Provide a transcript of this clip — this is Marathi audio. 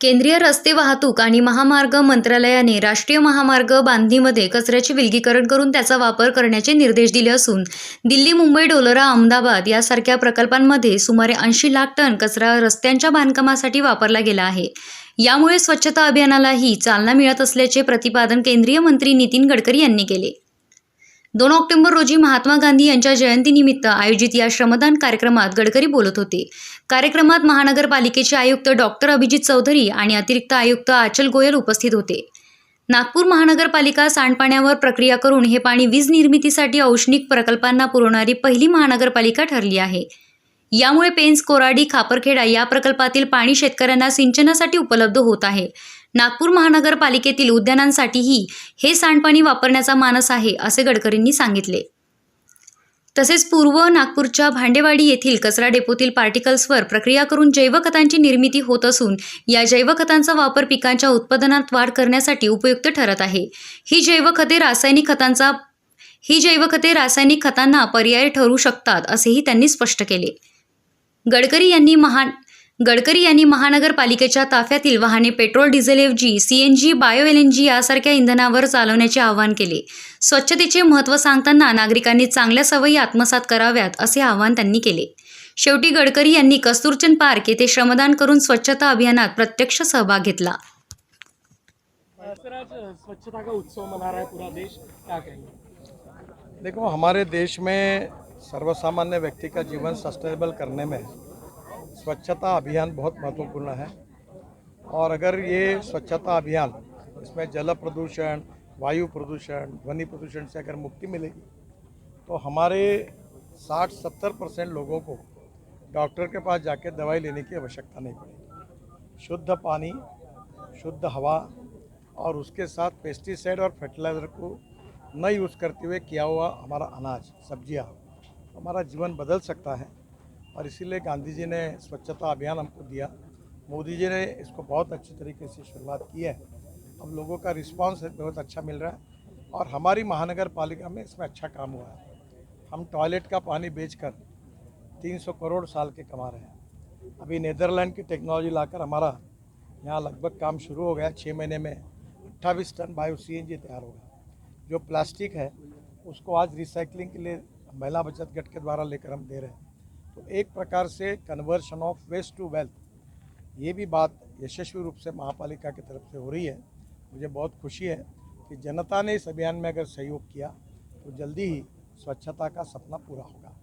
केंद्रीय रस्ते वाहतूक आणि महामार्ग मंत्रालयाने राष्ट्रीय महामार्ग बांधणीमध्ये कचऱ्याचे विलगीकरण करून त्याचा वापर करण्याचे निर्देश दिले असून दिल्ली मुंबई डोलोरा अहमदाबाद यासारख्या प्रकल्पांमध्ये सुमारे ऐंशी लाख टन कचरा रस्त्यांच्या बांधकामासाठी वापरला गेला आहे. यामुळे स्वच्छता अभियानालाही चालना मिळत असल्याचे प्रतिपादन केंद्रीय मंत्री नितीन गडकरी यांनी केले. दोन ऑक्टोबर रोजी महात्मा गांधी यांच्या जयंतीनिमित्त आयोजित या श्रमदान कार्यक्रमात गडकरी बोलत होते. कार्यक्रमात महानगरपालिकेचे आयुक्त डॉक्टर अभिजित चौधरी आणि अतिरिक्त आयुक्त आचल गोयल उपस्थित होते. नागपूर महानगरपालिका सांडपाण्यावर प्रक्रिया करून हे पाणी वीज निर्मितीसाठी औष्णिक प्रकल्पांना पुरवणारी पहिली महानगरपालिका ठरली आहे. यामुळे पेन्स कोराडी खापरखेडा या प्रकल्पातील पाणी शेतकऱ्यांना सिंचनासाठी उपलब्ध होत आहे. नागपूर महानगरपालिकेतील उद्यानांसाठीही हे सांडपाणी वापरण्याचा मानस आहे असे गडकरींनी सांगितले. तसेच पूर्व नागपूरच्या भांडेवाडी येथील कचरा डेपोतील पार्टिकल्सवर प्रक्रिया करून जैवखतांची निर्मिती होत असून या जैवखतांचा वापर पिकांच्या उत्पादनात वाढ करण्यासाठी उपयुक्त ठरत आहे. ही जैवखते रासायनिक खतांचा ही जैवखते रासायनिक खतांना पर्याय ठरू शकतात असेही त्यांनी स्पष्ट केले. गडकरी यांनी महा गडकरी यांनी महानगरपालिकेच्या ताफ्यातील वाहने petrol डिझेलऐवजी C N G bio L N G यासारख्या इंधनावर चालवण्याचे आवाहन केले. स्वच्छतेचे महत्त्व सांगताना नागरिकांनी चांगल्या सवयी आत्मसात कराव्यात असे आवाहन त्यांनी केले. शेवटी गडकरी यांनी कस्तुरचंद पार्क येथे श्रमदान करून स्वच्छता अभियानात प्रत्यक्ष सहभाग घेतला. स्वच्छता का उत्सव मना रहा है पूरा देश? क्या कहेंगे? देखो हमारे देश में सर्वसामान्य व्यक्ति का जीवन सस्टेनेबल करने में स्वच्छता अभियान बहुत महत्वपूर्ण है। और अगर ये स्वच्छता अभियान, इसमें जल प्रदूषण, वायु प्रदूषण, ध्वनि प्रदूषण से अगर मुक्ति मिलेगी तो हमारे 60-70 परसेंट लोगों को डॉक्टर के पास जाके दवाई लेने की आवश्यकता नहीं पड़ेगी। शुद्ध पानी, शुद्ध हवा और उसके साथ पेस्टिसाइड और फर्टिलाइज़र को न यूज़ करते हुए किया हुआ हमारा अनाज, सब्ज़ियाँ। हमारा जीवन बदल सकता है और इसीलिए गांधी जी ने स्वच्छता अभियान हमको दिया। मोदी जी ने इसको बहुत अच्छी तरीके से शुरुआत की है। अब लोगों का रिस्पांस बहुत अच्छा मिल रहा है और हमारी महानगर पालिका में इसमें अच्छा काम हुआ है। हम टॉयलेट का पानी बेचकर 300 करोड़ साल के कमा रहे हैं। अभी नीदरलैंड की टेक्नोलॉजी लाकर हमारा यहाँ लगभग काम शुरू हो गया छः महीने में अट्ठाईस टन बायो सीएनजी तैयार होगा जो प्लास्टिक है, उसको आज रिसाइकलिंग के लिए महिला बचत गट के द्वारा लेकर हम दे रहे हैं। तो एक प्रकार से conversion of waste to wealth ये भी बात यशस्वी रूप से महापालिका की तरफ़ से हो रही है। मुझे बहुत खुशी है कि जनता ने इस अभियान में अगर सहयोग किया तो जल्दी ही स्वच्छता का सपना पूरा होगा।